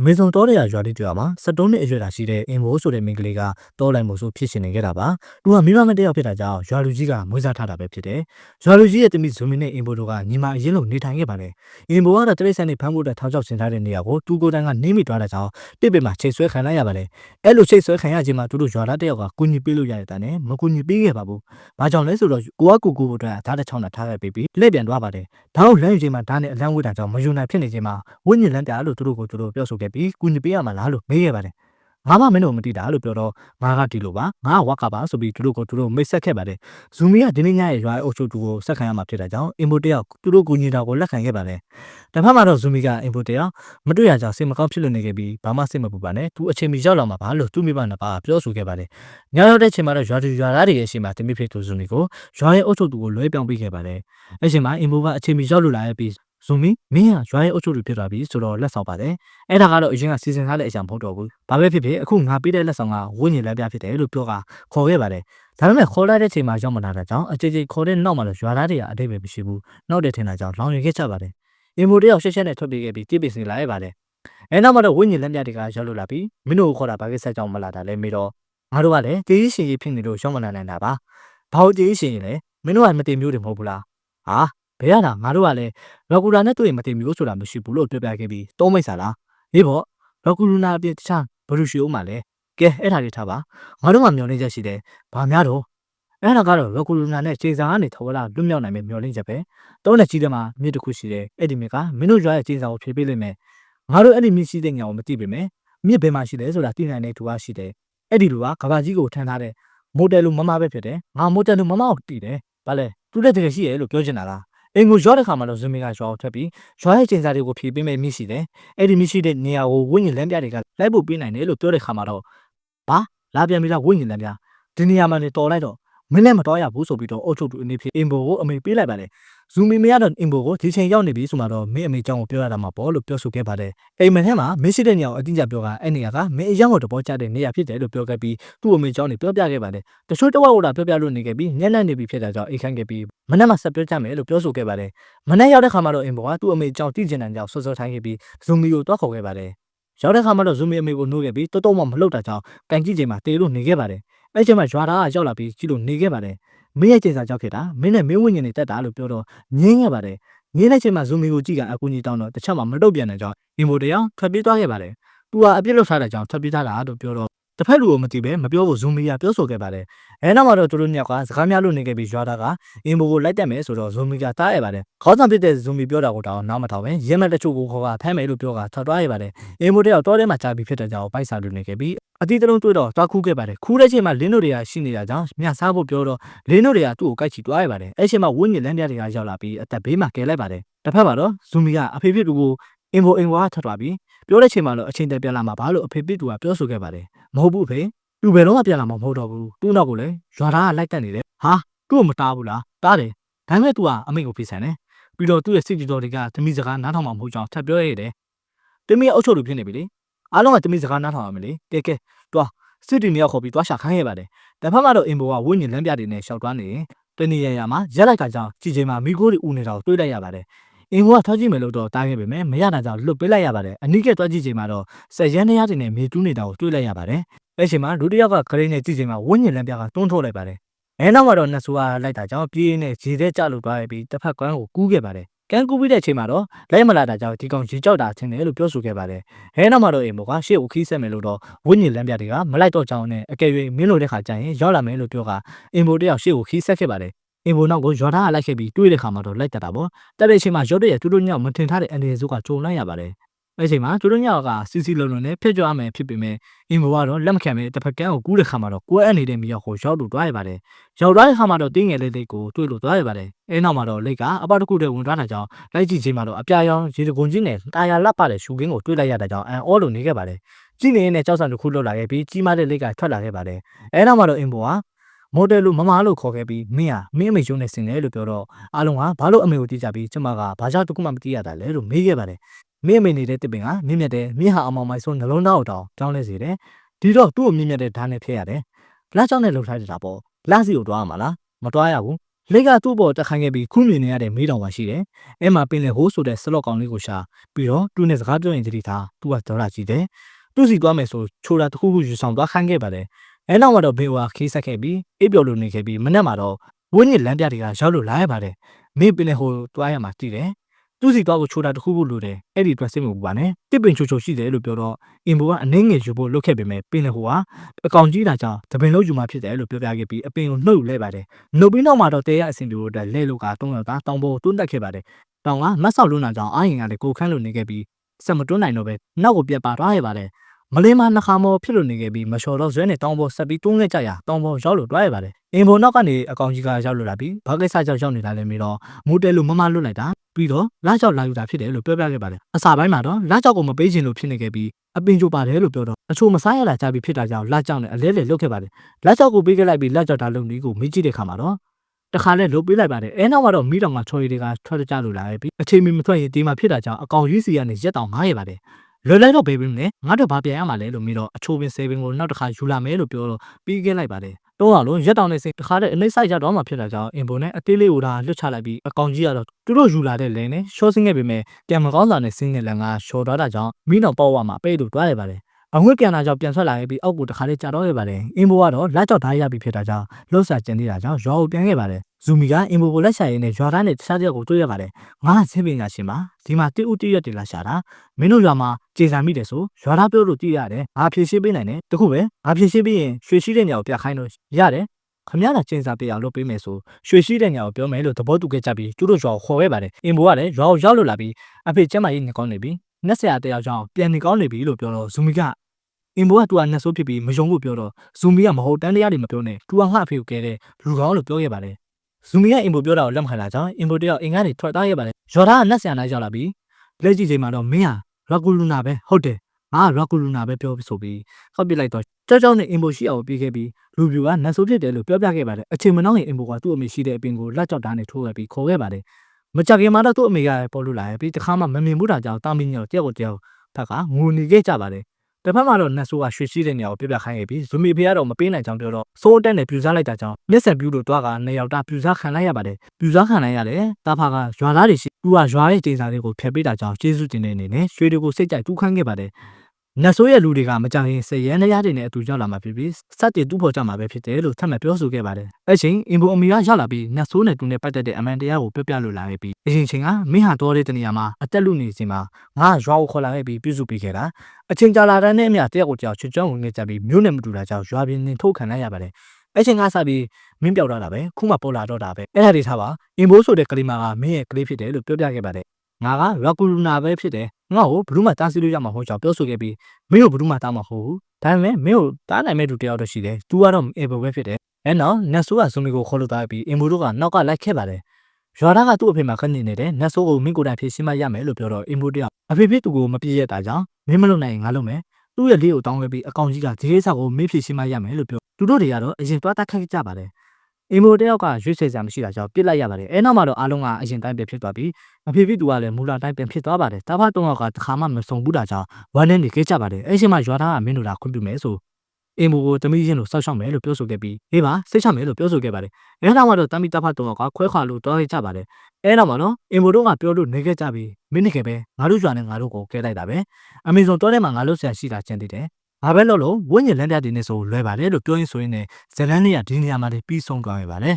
အမေဇုံတောတရာရွာလေးကျွာမှာ73နှစ်အရွယ်သာရှိတဲ့အင်ဘိုဆိုတဲ့မိန်းကလေးကတောလိုက်မှုဆိုဖြစ်ရှင်နေခဲ့တာပါ။သူကမိမမတယောက်ဖြစ်တာကြောင့်ရွာလူကြီးကမွေးစားထားတာပဲဖြစ်တယ်။ရွာလူကြီးရဲ့တမိဇူမီနဲ့အင်ဘိုတို့ကညီမအရင်လိုနေထိုင်ခဲ့ပါတယ်။အင်ဘိုကတော့တရိတ်ဆန်နဲ့ဖမ်းဖို့အတွက်ထောင်ချောက်ဆင်ထားတဲ့နေရာကိုတူကိုတန်းကနေမိသွားတာကြောင့်တစ်ပင်မှာချိန်ဆွဲခံလိုက်ရပါတယ်။အဲ့လိုချိန်ဆွဲခံရခြင်းမှာသူတို့ရွာသားတယောက်ကကူညီပေးလို့ရတဲ့တန်းနဲ့မကူညီပေးခဲ့ပါဘူး။ဘာကြောင့်လဲဆိုတော့ကိုကကူကူအတွက်ဓာတ်တစ်ချောင်းနဲ့ထားခဲ့ပြီးလက်ပြန်သွားပါတယ်။ဓာတ်ကိုလမ်းယူခြင်းမှာဓာတ်နဲ့အလံဝေးတာကြောင့်မယူနိုင်ဖြစ်နေခြင်းမှာဝိညာဉ်လန်းပြလို့သူတို့ကိုသူတို့ပြောဆိုခဲ့ပြီးကူညီပေးရမှာလားလို့မေးခဲ့ပါတယ်ငါမှမင်းတို့မသိတာလို့ပြောတော့ငါကဒီလိုပါငါကဝက်ကပါဆိုပြီးသူတို့ကိုသူတို့မိတ်ဆက်ခဲ့ပါတယ်ဇူမီကဒီနေ့ညရဲ့ရွာအုပ်ချုပ်သူကိုဆက်ခံရမှာဖြစ်တဲ့ကြောင့်အင်ပိုတယောက်သူတို့ကူညီတာကိုလက်ခံခဲ့ပါတယ်တစ်ဖက်မှာတော့ဇူမီကအင်ပိုတယောက်မတွေ့ရကြောင်စိတ်မကောင်းဖြစ်လို့နေခဲ့ပြီးဘာမှစိတ်မပူပါနဲ့သူအချိန်မီရောက်လာမှာပါလို့သူမိဘနှစ်ပါးပြောဆိုခဲ့ပါတယ်ညရောက်တဲ့ချိန်မှာတော့ရွာသူရွာသားတွေရဲ့အချိန်မှာတမိဖြစ်သူဇူမီကိုရွာရဲ့အုပ်ချုပ်သူကိုလွှဲပြောင်းပေးခဲ့ပါတယ်အဲ့ချိန်မှာအင်ပိုကအချိန်မီရောက်လို့လာရဲ့ပြီး ဇူမီမင်းကရွာရဲ့အုပ်ချုပ်သူဖြစ်သွားပြီဆိုတော့လက်ဆောင်ပါတယ်အဲ့ဒါကတော့အရင်ကစီစဉ်ထားတဲ့အရာမဟုတ်တော့ဘူးဘာပဲဖြစ်ဖြစ်အခုငါပေးတဲ့လက်ဆောင်ကဝိညာဉ်လက်ပြဖြစ်တယ်လို့ပြောကခေါ်ခဲ့ပါတယ်ဒါပေမဲ့ခေါ်လိုက်တဲ့ချိန်မှာရောက်မလာတဲ့ကြောင့်အကြိမ်ကြိမ်ခေါ်တဲ့နောက်မှာတော့ရွာသားတွေကအတိတ်ပဲမရှိဘူးနောက်တဲ့ထင်တာကြောင့်လောင်ရင်ခဲ့ကြပါတယ်အင်မိုတယောက်ရှက်ရှက်နဲ့ထွက်ပြေးခဲ့ပြီးတိပင်စီလာရပါတယ်အဲနောက်မှာတော့ဝိညာဉ်လက်ပြတွေကရောက်လို့လာပြီးမင်းတို့ကိုခေါ်တာဘာကိစ္စကြောင့်မလာတာလဲမေးတော့ငါတို့ကလည်းတေးကြီးရှင်ကြီးဖြစ်နေလို့ရောက်မလာနိုင်တာပါဘာလို့တေးကြီးရှင်ကြီးလဲမင်းတို့ကမတင်မျိုးတွေမဟုတ်ဘူးလားဟာ ဘယ်ရတာငါတို့ကလည်းရော်ကူလာနဲ့တွေ့ရင်မတင်မျိုးဆိုတာမရှိဘူးလို့ပြောပြခဲ့ပြီးတုံးမိတ်စာလားအေးပေါ့ရော်ကူလူနာအပြင်တခြားဘလူရှိအောင်မလဲကဲအဲ့ဒါလေးထားပါငါတို့မှမျောလင်းချက်ရှိတယ်ဘာများတော့အဲ့ဒါကတော့ရော်ကူလူနာနဲ့ခြေစာကနေထော်လာလွတ်မြောက်နိုင်မယ်မျောလင်းချက်ပဲတုံးနဲ့ကြီးတယ်မှာမြစ်တစ်ခုရှိတယ်အဲ့ဒီမြစ်ကမင်းတို့ရွာရဲ့ခြေစာကိုဖြေပေးလိမ့်မယ်ငါတို့အဲ့ဒီမြစ်ရှိတဲ့ညောင်ကိုမသိပေမဲ့မြစ်ဘယ်မှာရှိလဲဆိုတာသိနိုင်တဲ့သူကရှိတယ်အဲ့ဒီလူကကဘာကြီးကိုထမ်းထားတဲ့မိုတယ်လူမမပဲဖြစ်တယ်ငါမိုတယ်လူမမကိုတည်တယ်ဗါလဲသူလည်းတကယ်ရှိရဲ့လို့ပြောချင်တာလား အင်ကိုရောတဲ့ခါမှာတော့ဇမီကရွာကိုထွက်ပြီးရွာရဲ့ကျင်စာတွေကိုဖြေပေးမယ်မိရှိတယ်။အဲ့ဒီမိရှိတဲ့နေရာကိုဝိညာဉ်လမ်းပြတွေကလိုက်ဖို့ပေးနိုင်တယ်လို့ပြောတဲ့ခါမှာတော့ဘာလာပြန်ပြီလားဝိညာဉ်လမ်းပြဒီနေရာမှာနေတော်လိုက်တော့ မင်းလည်းမတော်ရဘူးဆိုပြီးတော့အုတ်ချုပ်သူအနေဖြင့်အင်ဘိုကိုအမေပေးလိုက်ပါတယ်။ဇူမီမရတော့အင်ဘိုကိုဒီချိန်ရောက်နေပြီဆိုမှတော့မင်းအမေကြောင့်ကိုပြောရတာမှာပေါ့လို့ပြောဆိုခဲ့ပါတယ်။အိမ်မထဲမှာမင်းရှိတဲ့နေရာကိုအတင်းကြပြောကအဲ့နေရာကမင်းအယောင်ကိုတဘောချတဲ့နေရာဖြစ်တယ်လို့ပြောခဲ့ပြီးသူ့အမေကြောင့်နေပြောပြခဲ့ပါတယ်။တချို့တစ်ဝက်ဟိုတာပြောပြလို့နေခဲ့ပြီးညံ့ညံ့နေပြီဖြစ်တာကြောင့်အိတ်ခန့်ခဲ့ပြီးမနက်မှဆက်ပြောကြမယ်လို့ပြောဆိုခဲ့ပါတယ်။မနက်ရောက်တဲ့ခါမှာတော့အင်ဘိုကသူ့အမေကြောင့်တည်ကျင်တဲ့ကြောင့်ဆော့ဆော့ထိုင်းခဲ့ပြီးဇူမီကိုတွားခေါ်ခဲ့ပါတယ်။ရောက်တဲ့ခါမှာတော့ဇူမီအမေကိုနှိုးခဲ့ပြီးတော်တော်မှမလှုပ်တာကြောင့်ကန်ကြည့်ချိန်မှာတေလို့နေခဲ့ပါတယ်။ အဲ့ချိန်မှာရွာသားကရောက်လာပြီးကြည့်လို့နေခဲ့ပါတယ်။မင်းရဲ့ကျင်စာကြောက်ခဲ့တာမင်းနဲ့မင်းဝိညာဉ်တွေတက်တာလို့ပြောတော့ငင်းခဲ့ပါတယ်ငင်းတဲ့ချိန်မှာဇူမီကိုကြည့်ကအကူကြီးတောင်းတော့တစ်ချက်မှမတုတ်ပြန်တဲ့ကြောင့်အင်မိုတယောင်ထွက်ပြေးသွားခဲ့ပါတယ်သူကအပြစ်လုပ်ထားတဲ့ကြောင့်ထွက်ပြေးသွားတာလို့ပြောတော့တစ်ဖက်လူကိုမသိပဲမပြောဖို့ဇူမီကပြောဆိုခဲ့ပါတယ်အဲနောက်မှာတော့သူတို့ညောက်ကစကားများလို့နေခဲ့ပြီးရွာသားကအင်မိုကိုလိုက်တက်မယ်ဆိုတော့ဇူမီကတားရပါတယ်ခေါင်းဆောင်ဖြစ်တဲ့ဇူမီပြောတာကိုတောင်းနားမထောင်ပဲရဲမက်တချို့ကိုခေါ်ကဖမ်းမယ်လို့ပြောကထွက်သွားရပါတယ်အင်မိုတယောက်တောထဲမှာကြာပြီးဖြစ်တဲ့ကြောင့်ပိုက်စာလူနေခဲ့ပြီး အတီးတလုံးတွေ့တော့တွားခူးခဲ့ပါတယ်ခူးတဲ့ချိန်မှာလင်းတို့တွေကရှိနေတာကြောင့်မြစားဖို့ပြောတော့လင်းတို့တွေကသူ့ကိုကိုက်ချီတွားရပါတယ်အဲ့ချိန်မှာဝင်းမြလန်းပြတွေကရောက်လာပြီးအသက်ဘေးမှာကယ်လိုက်ပါတယ်တစ်ဖက်မှာတော့ဇူမီကအဖေဖြစ်သူကိုအင်ဘိုအင်ဘိုကထွက်သွားပြီးပြောတဲ့ချိန်မှာတော့အချိန်တန်ပြန်လာမှာပါလို့အဖေဖြစ်သူကပြောဆိုခဲ့ပါတယ်မဟုတ်ဘူးအဖေသူဘယ်တော့မှပြန်လာမှာမဟုတ်တော့ဘူးသူ့နောက်ကိုလည်းရွာသားကလိုက်တက်နေတယ်ဟာသူ့ကိုမတားဘူးလားတားတယ်ဒါပေမဲ့ तू ကအမိတ်ကိုဖိဆန်တယ်ပြီးတော့သူ့ရဲ့စိတ်ကြည်တော်တွေကသမီးစကားနားထောင်မှာမဟုတ်ကြောင်းထပ်ပြောရတယ်သမီးရဲ့အုပ်ချုပ်သူဖြစ်နေပြီလေ အားလုံးကသမီးစကားနားထောင်ရမယ်လေကဲကဲတွားစစ်တီမြောက်ခေါ်ပြီးတွားရှာခိုင်းရပါတယ်တဖက်မှာတော့အင်ဘိုကဝိညာဉ်လမ်းပြတွေနဲ့ရှောက်တွားနေရင်တနေရရမှာရက်လိုက်ကကြောင်ကြည်ချိန်မှာမိခိုးတွေဦးနေတာကိုတွေးလိုက်ရပါတယ်အင်ဘိုကထားကြည့်မယ်လို့တော့တားခဲ့ပေမဲ့မရတာကြောင့်လွတ်ပေးလိုက်ရပါတယ်အနိကဲတွားကြည့်ချိန်မှာတော့ဆက်ရန်တရားတွေနဲ့မြေတူးနေတာကိုတွေးလိုက်ရပါတယ်အဲ့ချိန်မှာဒုတိယကခရင်းနဲ့ကြည့်ချိန်မှာဝိညာဉ်လမ်းပြကတွန်းထုတ်လိုက်ပါတယ်အဲနောက်မှာတော့နှစ်ဆူကလိုက်တာကြောင့်ပြေးနဲ့ရေထဲကျလို့သွားရပြီးတစ်ဖက်ကန်းကိုကူးခဲ့ပါတယ် ကန်ကူးပြီးတဲ့အချိန်မှာတော့လိုက်မလာတာကြောင့်ဒီကောင်ရေကြောက်တာချင်းတယ်လို့ပြောဆိုခဲ့ပါတယ်။အဲနောက်မှာတော့အိမ်မောကရှေ့ကိုခီးဆက်မယ်လို့တော့ဝိညာဉ်လမ်းပြတွေကမလိုက်တော့ကြောင်းနဲ့အကယ်၍မင်းလိုတဲ့ခါကျရင်ရောက်လာမယ်လို့ပြောကအင်ဘိုတယောက်ရှေ့ကိုခီးဆက်ခဲ့ပါတယ်။အင်ဘိုနောက်ကိုရွာသားကလိုက်ခဲ့ပြီးတွေးတဲ့ခါမှာတော့လိုက်တက်တာပေါ့။တက်တဲ့အချိန်မှာရော့တဲ့ရသူတို့ညောင်မထင်ထားတဲ့အန်ဒီစုကကြုံလိုက်ရပါတယ်။ အဲ့ချိန်မှာသူတို့ညောင်ကစီစီလုံးလုံးနဲ့ဖျက်ကြွရမယ်ဖြစ်ပေမဲ့အင်ဘိုကတော့လက်မခံပဲတစ်ဖက်ကန်းကိုကူးတဲ့ခါမှာတော့ကိုယ်အပ်နေတဲ့မြေရောက်ကိုရောက်လို့တွားရပါတယ်။ရောက်သွားတဲ့ခါမှာတော့တင်းငယ်လေးလေးကိုတွေးလို့တွားရပါတယ်။အဲနောက်မှာတော့လက်ကအပတစ်ခုတည်းဝင်သွားတာကြောင့်လိုက်ကြည့်ချိန်မှာတော့အပြာရောင်ရေတကွန်ကြီးနဲ့တာယာလက်ပါတဲ့ရှူကင်းကိုတွေးလိုက်ရတဲ့ကြောင့်အန်အောလိုနေခဲ့ပါတယ်။ကြည့်နေရင်လည်းကြောက်စံတစ်ခုလောက်လာခဲ့ပြီးကြီးမားတဲ့လက်ကထွက်လာခဲ့ပါတယ်။အဲနောက်မှာတော့အင်ဘိုကမော်ဒယ်လို့မမလို့ခေါ်ခဲ့ပြီးမင်းဟာမင်းအမေရုံးနဲ့ဆင်တယ်လို့ပြောတော့အားလုံးကဘာလို့အမေကိုကြည့်ကြပြီးကျမကဘာကြောင့်တခုမှမသိရတာလဲလို့မေးခဲ့ပါတယ် မင်းအမေနေတဲ့တစ်ပင်ကမြင့်မြတ်တယ်မြင့်ဟာအမောင်မိုင်ဆိုနှလုံးသားကိုတောင်တောင်းလဲစေတယ်ဒီတော့သူ့ကိုမြင့်မြတ်တဲ့ဓာတ်နဲ့ဖျက်ရတယ်လမ်းကြောင်းနဲ့လှုပ်ထားတာပေါ့လမ်းစီကိုတွားရမှာလားမတွားရဘူးလေကသူ့ဘော်တက်ခိုင်းခဲ့ပြီးခုမြင်နေရတဲ့မေးတောင်ပါရှိတယ်။အဲမှာပင်လေဟိုးဆိုတဲ့ဆလော့ကောင်လေးကိုရှာပြီးတော့သူ့နဲ့စကားပြောရင်တတိထားသူကဒေါ်လာကြည့်တယ်။သူ့စီသွားမယ်ဆိုချိုတာတစ်ခုခုယူဆောင်သွားခိုင်းခဲ့ပါတယ်။အဲနောက်မှာတော့ဘေဝါခေးဆက်ခဲ့ပြီးအိပ်ပျော်လို့နေခဲ့ပြီးမနေ့မှာတော့ဝင်းညစ်လမ်းပြတွေကရောက်လို့လာရပါတယ်။မေးပင်လေဟိုသွားရမှာတည်တယ်။ သူ့စီသွားကိုချိုတာတစ်ခုခုလိုတယ်။အဲ့ဒီအတွက်စိတ်မပူပါနဲ့။တစ်ပင်ချိုချိုရှိတယ်လို့ပြောတော့အင်ဘိုကအနှင်းငယ်ယူဖို့လုပ်ခဲ့ပေမဲ့ပင်လေဟိုကအကောင်ကြီးတာကြောင့်တပင်လုံးယူမှဖြစ်တယ်လို့ပြောပြခဲ့ပြီးအပင်ကိုနှုတ်လဲပါတယ်။နှုတ်ပြီးနောက်မှာတော့တဲရအဆင်ပြေဖို့အတွက်လဲလို့ကတုံးယောက်သားတောင်ပေါ်တွန်းတက်ခဲ့ပါတယ်။တောင်ကမတ်ဆောက်လွန်းတာကြောင့်အာရင်ကလည်းကိုခန့်လို့နေခဲ့ပြီးဆက်မတွန်းနိုင်တော့ပဲနောက်ကိုပြက်ပါသွားရပါတယ်။မလေးမနှခါမောဖြစ်လို့နေခဲ့ပြီးမလျှော်တော့ဇွဲနဲ့တောင်ပေါ်ဆက်ပြီးတွန်းခဲ့ကြရတောင်ပေါ်ရောက်လို့တွားရပါတယ်။အင်ဘိုနောက်ကနေအကောင်ကြီးကရောက်လို့လာပြီးဘာကိစ္စကြောင့်ရောက်နေတာလဲမင်းတော့မူတဲလို့မမလွတ်လိုက်တာပြီးတော့လာကြောက်လာယူတာဖြစ်တယ်လို့ပြောပြခဲ့ပါတယ်။အစာပိုင်းမှာတော့လာကြောက်ကိုမပေးချင်လို့ဖြစ်နေခဲ့ပြီးအပင်ကြိုပါတယ်လို့ပြောတော့အချိုမစားရလာကြပြီးဖြစ်တာကြောင့်လာကြောက်နဲ့အလဲလဲလုတ်ခဲ့ပါတယ်။လာကြောက်ကိုပေးခဲ့လိုက်ပြီးလာကြောက်တာလုံကြီးကိုမေးကြည့်တဲ့ခါမှာတော့တခါလဲလုတ်ပေးလိုက်ပါတယ်။အဲနောက်မှာတော့မိတောင်ကချော်ရည်တွေကထွက်ကြလို့လာခဲ့ပြီးအချိန်မီမထွက်ရင်ဒီမှာဖြစ်တာကြောင့်အကောင်ကြီးစီကနေရက်တောင်ငားရပါတယ်။လွယ်လိုက်တော့ဘေးဘင်းနဲ့ငါတို့ဘာပြန်ရမှာလဲလို့မိတော့အချိုပင်ဆေပင်ကိုနောက်တစ်ခါယူလာမယ်လို့ပြောတော့ပြီးခဲ့လိုက်ပါတယ်။ တော့အောင်လို့ရက်တောင်နဲ့စိတ်တခါတည်းအနှိမ့်ဆိုင်ရတော့မှဖြစ်တာကြောင့်အင်ဘိုနဲ့အသေးလေးကိုဒါလွတ်ချလိုက်ပြီးအကောင်ကြီးကတော့သူတို့ယူလာတဲ့လဲနဲ့ရှော့စင်းခဲ့ပေမဲ့ပြန်မကောင်းတာနဲ့စင်းတဲ့လန်ကရှော်သွားတာကြောင့်မိနောင်ပေါ့ဝါမှာပဲ့လို့တွားရပါတယ်။အငွေ့ပြန်လာကြောင့်ပြန်ထွက်လာခဲ့ပြီးအောက်ကိုတခါလေးကြာတော့ခဲ့ပါတယ်။အင်ဘိုကတော့လက်ကြောက်သားရပြီးဖြစ်တာကြောင့်လှုပ်ဆာကျင်နေတာကြောင့်ရွာကိုပြန်ခဲ့ပါတယ်။ ဇူမီကအင်ဘိုကိုလက်ရှာရင်းနဲ့ရွာသားနဲ့တခြားတယောက်ကိုတွေ့ရပါတယ်။ငါကဆင်းပင်ရရှင်ပါဒီမှာတိဥတိရက်တွေလာရှာတာမင်းတို့ရွာမှာကြေစာမိတယ်ဆိုရွာသားပြောလို့ကြည့်ရတယ်။ငါဖြည့်ရှင်းပေးနိုင်တယ်။တခုပဲငါဖြည့်ရှင်းပေးရင်ရွှေရှိတဲ့နေရာကိုပြခိုင်းလို့ရတယ်။ခမရတာကျင်းစာပြအောင်လုပ်ပေးမယ်ဆိုရွှေရှိတဲ့ညောင်ပြောမယ်လို့သဘောတူခဲ့ကြပြီးသူတို့ရွာကိုခေါ်ခဲ့ပါတယ်အင်ဘိုကလည်းရွာကိုရောက်လို့လာပြီးအဖေကျမကြီးနေကောင်းနေပြီနှက်ဆရာတယောက်ကြောင့်ပြန်နေကောင်းနေပြီလို့ပြောတော့ဇူမီကအင်ဘိုကသူကနှက်ဆိုးဖြစ်ပြီးမယုံဘူးပြောတော့ဇူမီကမဟုတ်တန်းတရားတွေမပြောနဲ့သူကငှအဖေကိုကဲတဲ့လူကောင်းလို့ပြောခဲ့ပါတယ် ဇူမီကအင်ဘိုပြောတာကိုလက်မခံတာကြောင့်အင်ဘိုတယောက်အင်ကနေထွက်သွားခဲ့ပါတယ်ရွာသားကနှက်ဆရာနိုင်ရောက်လာပြီးလက်ကြည့်ချိန်မှာတော့မင်းဟာရာကူလူနာပဲဟုတ်တယ်ငါကရာကူလူနာပဲပြောဆိုပြီးခောက်ပစ်လိုက်တော့ကြောက်ကြောက်နဲ့အင်ဘိုရှိအောင်ပြေးခဲ့ပြီးလူပြူကနတ်ဆိုးဖြစ်တယ်လို့ပြောပြခဲ့ပါတယ်အချိန်မနှောင်းရင်အင်ဘိုကသူ့အမေရှိတဲ့အပင်ကိုလက်ကြောက်တားနဲ့ထိုးခဲ့ပြီးခေါ်ခဲ့ပါတယ်မကြခင်မှာတော့သူ့အမေကပေါ်လို့လာရဲ့ပြီးတခါမှမမြင်ဘူးတာကြောင့်တာမင်းညောတယောက်ကိုတယောက်ဖက်ကငိုနေခဲ့ကြပါတယ် တစ်ဖက်မှာတော့နတ်ဆိုးကရွှေရှိတဲ့နေရာကိုပြပြခိုင်းခဲ့ပြီးဇူမီဖေကတော့မပေးနိုင်ကြောင်းပြောတော့စိုးအတက်နဲ့ပြူစားလိုက်တာကြောင့်မျက်စံပြူလို့တွားကနေရောက်တာပြူစားခံလိုက်ရပါတယ်ပြူစားခံလိုက်ရတယ်တာဖကရွာသားတွေရှိသူကရွာရဲ့ကျင်းစာတွေကိုဖျက်ပေးတာကြောင့်ကျေးဇူးတင်တဲ့အနေနဲ့ရွှေတွေကိုစိတ်ကြိုက်တူးခန်းခဲ့ပါတယ် နတ်ဆိုးရဲ့လူတွေကမကြရင်စရန်တရားတွေနဲ့အတူရောက်လာမှာဖြစ်ပြီးစက်တွေတူးဖော်ကြမှာပဲဖြစ်တယ်လို့ထပ်မံပြောဆိုခဲ့ပါတယ်။အဲ့ချိန်အင်ဘိုအမီကရောက်လာပြီးနတ်ဆိုးနဲ့တူနဲ့ပတ်သက်တဲ့အမှန်တရားကိုပြောပြလို့လာခဲ့ပြီးအရင်ချိန်ကမင်းဟာတော်တဲ့တနေရာမှာအသက်လူနေစဉ်မှာငါရွာကိုခေါ်လာခဲ့ပြီးပြုစုပေးခဲ့တာအချိန်ကြာလာတဲ့နဲ့အမျှတယောက်ကိုတယောက်ချွတ်ကျွမ်းဝင်ခဲ့ကြပြီးမျိုးနဲ့မတူတာကြောင့်ရွာပြင်းနေထုတ်ခံလိုက်ရပါတယ်။အဲ့ချိန်ကစပြီးမင်းပြောက်တော့တာပဲခုမှပေါ်လာတော့တာပဲအဲ့ဒါတွေထားပါအင်ဘိုးဆိုတဲ့ကလေးမကမင်းရဲ့ကလေးဖြစ်တယ်လို့ပြောပြခဲ့ပါတယ် ငါကရာကူလူနာပဲဖြစ်တယ်ငါ့ကိုဘယ်သူမှတားဆီးလို့ရမှာမဟုတ်ကြောင်းပြောဆိုခဲ့ပြီးမင်းကိုဘယ်သူမှတားမှာမဟုတ်ဘူးဒါပေမဲ့မင်းကိုတားနိုင်မဲ့သူတယောက်တော့ရှိတယ်။ तू ကတော့အေဘယ်ပဲဖြစ်တယ်။အဲနောက်နတ်ဆိုးကဇွန်မီကိုခေါ်လို့တားပြီးအင်ဘိုတို့ကနောက်ကလိုက်ခဲ့ပါတယ်။ရွာသားကသူ့အဖေမှာခက်နေနေတယ်နတ်ဆိုးကိုမင်းကိုယ်တိုင်ဖြစ်ရှင်းမရမယ်လို့ပြောတော့အင်ဘိုတယောက်အဖေဖေသူ့ကိုမပြည့်ရတာကြောင့်မင်းမလုပ်နိုင်ရင်ငါလုပ်မယ်။သူ့ရဲ့လေးကိုတောင်းခဲ့ပြီးအကောင်ကြီးကဒီကိစ္စကိုမင်းဖြစ်ရှင်းမရမယ်လို့ပြောသူတို့တွေကတော့အရင်သွားတက်ခတ်ကြပါတယ်။ အင်မိုတယောက်ကရွေးချယ်စရာမရှိတာကြောင့်ပြစ်လိုက်ရပါတယ်အဲနောက်မှာတော့အားလုံးကအရင်တိုင်းပဲဖြစ်သွားပြီးအဖေဖြစ်သူကလည်းမူလာတိုင်းပြန်ဖြစ်သွားပါတယ်တာဖတ်တုံးကတခါမှမဆုံဘူးတာကြောင့်ဝမ်းနဲ့နေခဲ့ကြပါတယ်အဲချိန်မှာရွာသားကမင်းတို့လာခွင့်ပြုမယ်ဆိုအင်မိုကိုတမီးချင်းလို့စောက်ရှောက်မယ်လို့ပြောဆိုခဲ့ပြီးအေးပါစိတ်ချမယ်လို့ပြောဆိုခဲ့ပါတယ်အဲနောက်မှာတော့တမီတာဖတ်တုံးကခွဲခွာလို့တွားခဲ့ကြပါတယ်အဲနောက်မှာတော့အင်မိုတို့ကပြောလို့နေခဲ့ကြပြီးမင်းနေခဲ့ပဲငါတို့ရွာနဲ့ငါတို့ကိုကဲလိုက်တာပဲအမေဇုံတောထဲမှာငါတို့ဆရာရှိတာကျန်သေးတယ် ဘာပဲလို့လို့ဝိညာဉ်လမ်းပြတွေနဲ့ဆိုလွယ်ပါတယ်လို့ပြောရင်းဆိုရင်းနဲ့ဇလန်းလေးကဒီနေရာမှာပြီးဆုံးသွားခဲ့ပါတယ်